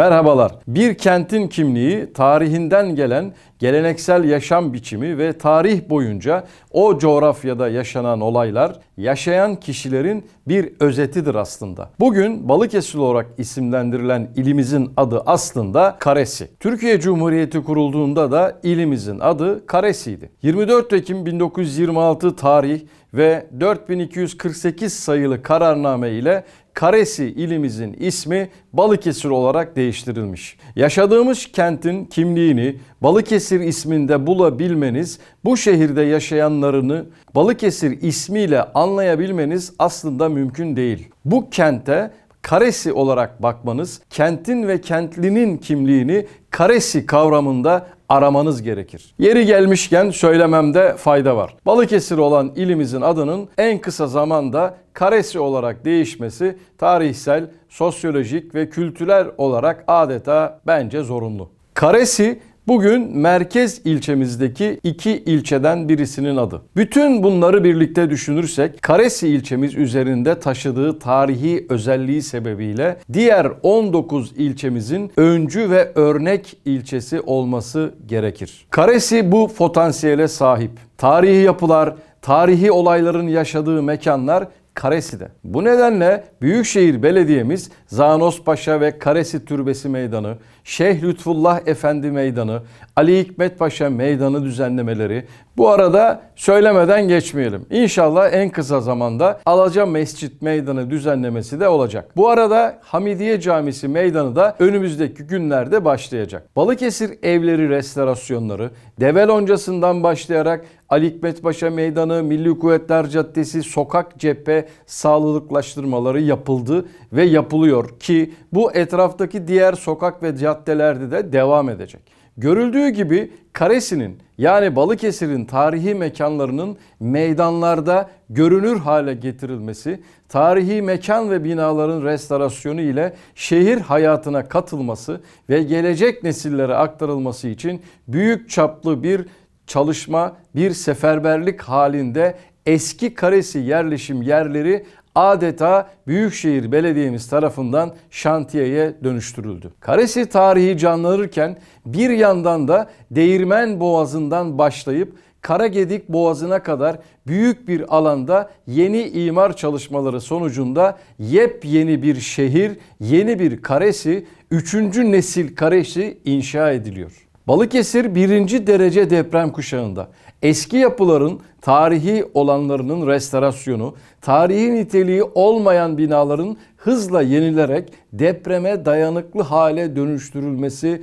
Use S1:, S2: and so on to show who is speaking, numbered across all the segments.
S1: Merhabalar. Bir kentin kimliği tarihinden gelen geleneksel yaşam biçimi ve tarih boyunca o coğrafyada yaşanan olaylar yaşayan kişilerin bir özetidir aslında. Bugün Balıkesir olarak isimlendirilen ilimizin adı aslında Karesi. Türkiye Cumhuriyeti kurulduğunda da ilimizin adı Karesi'ydi. 24 Ekim 1926 tarih ve 4248 sayılı kararname ile Karesi ilimizin ismi Balıkesir olarak değiştirilmiş. Yaşadığımız kentin kimliğini Balıkesir isminde bulabilmeniz, bu şehirde yaşayanlarını Balıkesir ismiyle anlayabilmeniz aslında mümkün değil. Bu kente Karesi olarak bakmanız, kentin ve kentlinin kimliğini Karesi kavramında aramanız gerekir. Yeri gelmişken söylememde fayda var. Balıkesir olan ilimizin adının en kısa zamanda Karesi olarak değişmesi tarihsel, sosyolojik ve kültürel olarak adeta bence zorunlu. Karesi Bugün merkez ilçemizdeki iki ilçeden birisinin adı. Bütün bunları birlikte düşünürsek Karesi ilçemiz üzerinde taşıdığı tarihi özelliği sebebiyle diğer 19 ilçemizin öncü ve örnek ilçesi olması gerekir. Karesi bu potansiyele sahip. Tarihi yapılar, tarihi olayların yaşadığı mekanlar Karesi'de. Bu nedenle Büyükşehir Belediye'miz Zanos Paşa ve Karesi Türbesi Meydanı, Şeyh Lütfullah Efendi Meydanı, Ali Hikmet Paşa Meydanı düzenlemeleri bu arada söylemeden geçmeyelim. İnşallah en kısa zamanda Alaca Mescit Meydanı düzenlemesi de olacak. Bu arada Hamidiye Camisi Meydanı da önümüzdeki günlerde başlayacak. Balıkesir evleri restorasyonları, Deve Loncası'ndan başlayarak Ali Hikmet Paşa Meydanı, Milli Kuvvetler Caddesi, sokak cephe sağlıklaştırmaları yapıldı ve yapılıyor ki bu etraftaki diğer sokak ve caddelerde de devam edecek. Görüldüğü gibi Karesi'nin yani Balıkesir'in tarihi mekanlarının meydanlarda görünür hale getirilmesi, tarihi mekan ve binaların restorasyonu ile şehir hayatına katılması ve gelecek nesillere aktarılması için büyük çaplı bir çalışma, bir seferberlik halinde eski Karesi yerleşim yerleri adeta Büyükşehir Belediye'miz tarafından şantiyeye dönüştürüldü. Karesi tarihi canlanırken bir yandan da Değirmen Boğazı'ndan başlayıp Karagedik Boğazı'na kadar büyük bir alanda yeni imar çalışmaları sonucunda yepyeni bir şehir, yeni bir Karesi, üçüncü nesil Karesi inşa ediliyor. Balıkesir birinci derece deprem kuşağında. Eski yapıların tarihi olanlarının restorasyonu, tarihi niteliği olmayan binaların hızla yenilerek depreme dayanıklı hale dönüştürülmesi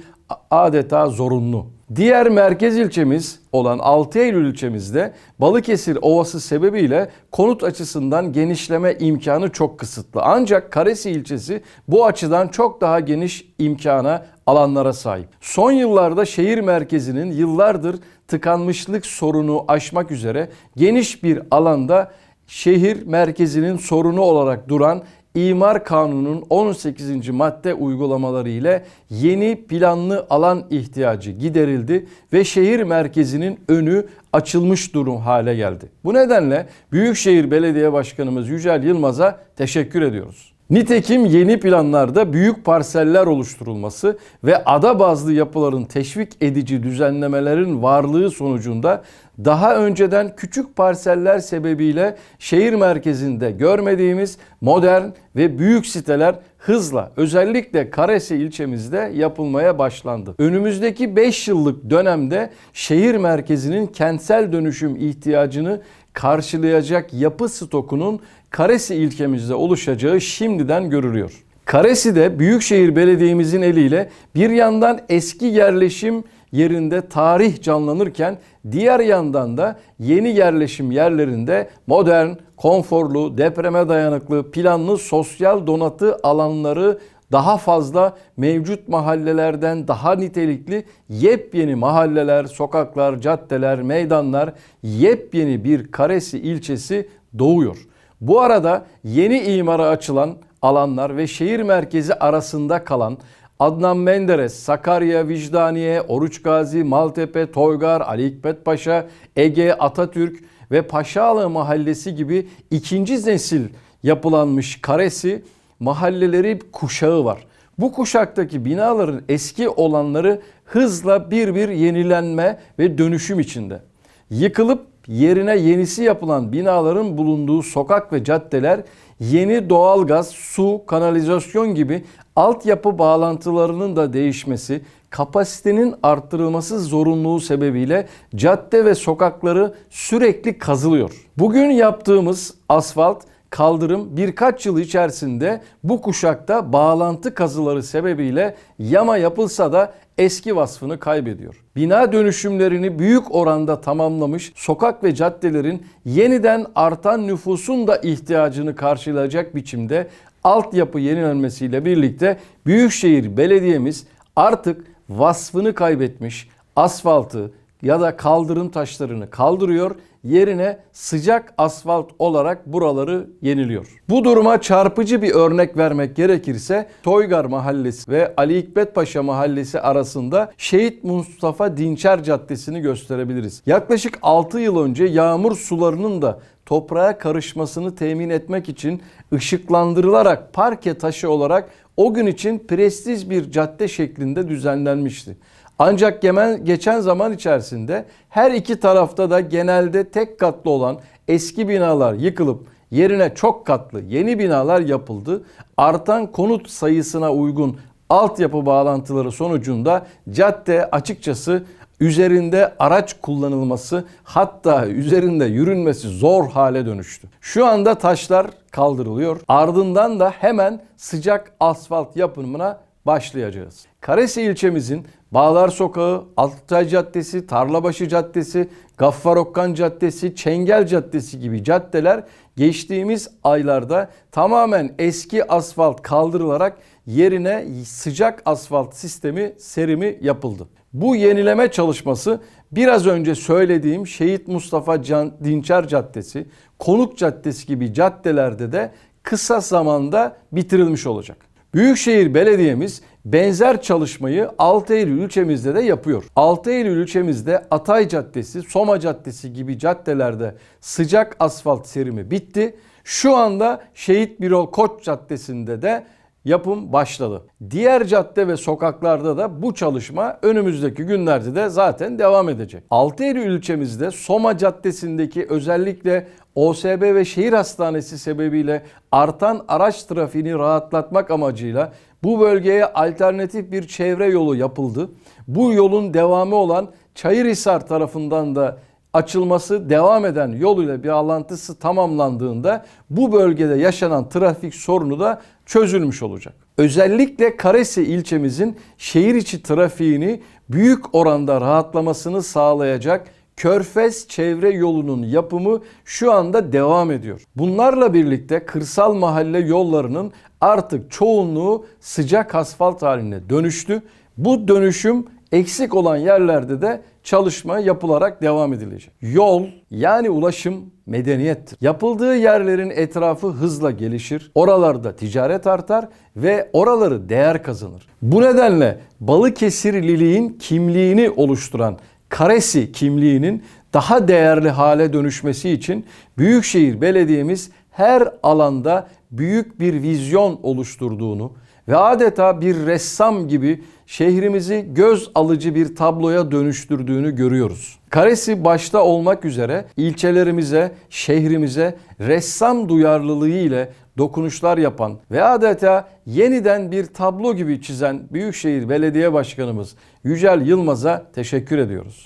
S1: adeta zorunlu. Diğer merkez ilçemiz olan 6 Eylül ilçemizde Balıkesir Ovası sebebiyle konut açısından genişleme imkanı çok kısıtlı. Ancak Karesi ilçesi bu açıdan çok daha geniş imkana alanlara sahip. Son yıllarda şehir merkezinin yıllardır tıkanmışlık sorunu aşmak üzere geniş bir alanda şehir merkezinin sorunu olarak duran İmar Kanunu'nun 18. madde uygulamaları ile yeni planlı alan ihtiyacı giderildi ve şehir merkezinin önü açılmış durum hale geldi. Bu nedenle Büyükşehir Belediye Başkanımız Yücel Yılmaz'a teşekkür ediyoruz. Nitekim yeni planlarda büyük parseller oluşturulması ve ada bazlı yapıların teşvik edici düzenlemelerin varlığı sonucunda daha önceden küçük parseller sebebiyle şehir merkezinde görmediğimiz modern ve büyük siteler hızla özellikle Karesi ilçemizde yapılmaya başlandı. Önümüzdeki 5 yıllık dönemde şehir merkezinin kentsel dönüşüm ihtiyacını karşılayacak yapı stokunun Karesi ilçemizde oluşacağı şimdiden görülüyor. Karesi'de Büyükşehir Belediye'mizin eliyle bir yandan eski yerleşim yerinde tarih canlanırken diğer yandan da yeni yerleşim yerlerinde modern, konforlu, depreme dayanıklı, planlı sosyal donatı alanları daha fazla mevcut mahallelerden daha nitelikli yepyeni mahalleler, sokaklar, caddeler, meydanlar, yepyeni bir Karesi ilçesi doğuyor. Bu arada yeni imara açılan alanlar ve şehir merkezi arasında kalan Adnan Menderes, Sakarya, Vicdaniye, Oruç Gazi, Maltepe, Toygar, Ali Hikmet Paşa, Ege, Atatürk ve Paşalı Mahallesi gibi ikinci nesil yapılanmış karesi mahalleleri kuşağı var. Bu kuşaktaki binaların eski olanları hızla bir bir yenilenme ve dönüşüm içinde. Yıkılıp yerine yenisi yapılan binaların bulunduğu sokak ve caddeler yeni doğalgaz, su, kanalizasyon gibi altyapı bağlantılarının da değişmesi, kapasitenin arttırılması zorunluluğu sebebiyle cadde ve sokakları sürekli kazılıyor. Bugün yaptığımız asfalt kaldırım birkaç yıl içerisinde bu kuşakta bağlantı kazıları sebebiyle yama yapılsa da eski vasfını kaybediyor. Bina dönüşümlerini büyük oranda tamamlamış sokak ve caddelerin yeniden artan nüfusun da ihtiyacını karşılayacak biçimde altyapı yenilenmesiyle birlikte Büyükşehir Belediye'miz artık vasfını kaybetmiş asfaltı ya da kaldırım taşlarını kaldırıyor yerine sıcak asfalt olarak buraları yeniliyor. Bu duruma çarpıcı bir örnek vermek gerekirse Toygar Mahallesi ve Ali Hikmet Paşa Mahallesi arasında Şehit Mustafa Dinçer Caddesi'ni gösterebiliriz. Yaklaşık 6 yıl önce yağmur sularının da toprağa karışmasını temin etmek için ışıklandırılarak parke taşı olarak o gün için prestij bir cadde şeklinde düzenlenmişti. Ancak geçen zaman içerisinde her iki tarafta da genelde tek katlı olan eski binalar yıkılıp yerine çok katlı yeni binalar yapıldı. Artan konut sayısına uygun altyapı bağlantıları sonucunda cadde açıkçası üzerinde araç kullanılması hatta üzerinde yürünmesi zor hale dönüştü. Şu anda taşlar kaldırılıyor. Ardından da hemen sıcak asfalt yapımına başlayacağız. Karesi ilçemizin Bağlar Sokağı, Altay Caddesi, Tarlabaşı Caddesi, Gaffar Okkan Caddesi, Çengel Caddesi gibi caddeler geçtiğimiz aylarda tamamen eski asfalt kaldırılarak yerine sıcak asfalt sistemi serimi yapıldı. Bu yenileme çalışması biraz önce söylediğim Şehit Mustafa Can, Dinçer Caddesi, Konuk Caddesi gibi caddelerde de kısa zamanda bitirilmiş olacak. Büyükşehir Belediye'miz benzer çalışmayı 6 Eylül ilçemizde de yapıyor. 6 Eylül ilçemizde Atay Caddesi, Soma Caddesi gibi caddelerde sıcak asfalt serimi bitti. Şu anda Şehit Birol Koç Caddesi'nde de yapım başladı. Diğer cadde ve sokaklarda da bu çalışma önümüzdeki günlerde de zaten devam edecek. 6 Eylül ilçemizde Soma Caddesi'ndeki özellikle OSB ve şehir hastanesi sebebiyle artan araç trafiğini rahatlatmak amacıyla bu bölgeye alternatif bir çevre yolu yapıldı. Bu yolun devamı olan Çayırhisar tarafından da açılması devam eden yol ile bir alantısı tamamlandığında bu bölgede yaşanan trafik sorunu da çözülmüş olacak. Özellikle Karesi ilçemizin şehir içi trafiğini büyük oranda rahatlamasını sağlayacak Körfez çevre yolunun yapımı şu anda devam ediyor. Bunlarla birlikte kırsal mahalle yollarının artık çoğunluğu sıcak asfalt haline dönüştü. Bu dönüşüm eksik olan yerlerde de çalışma yapılarak devam edilecek. Yol yani ulaşım medeniyettir. Yapıldığı yerlerin etrafı hızla gelişir. Oralarda ticaret artar ve oraları değer kazanır. Bu nedenle Balıkesirliliğin kimliğini oluşturan Karesi kimliğinin daha değerli hale dönüşmesi için Büyükşehir Belediye'miz her alanda büyük bir vizyon oluşturduğunu ve adeta bir ressam gibi şehrimizi göz alıcı bir tabloya dönüştürdüğünü görüyoruz. Karesi başta olmak üzere ilçelerimize, şehrimize ressam duyarlılığı ile dokunuşlar yapan ve adeta yeniden bir tablo gibi çizen Büyükşehir Belediye Başkanımız Yücel Yılmaz'a teşekkür ediyoruz.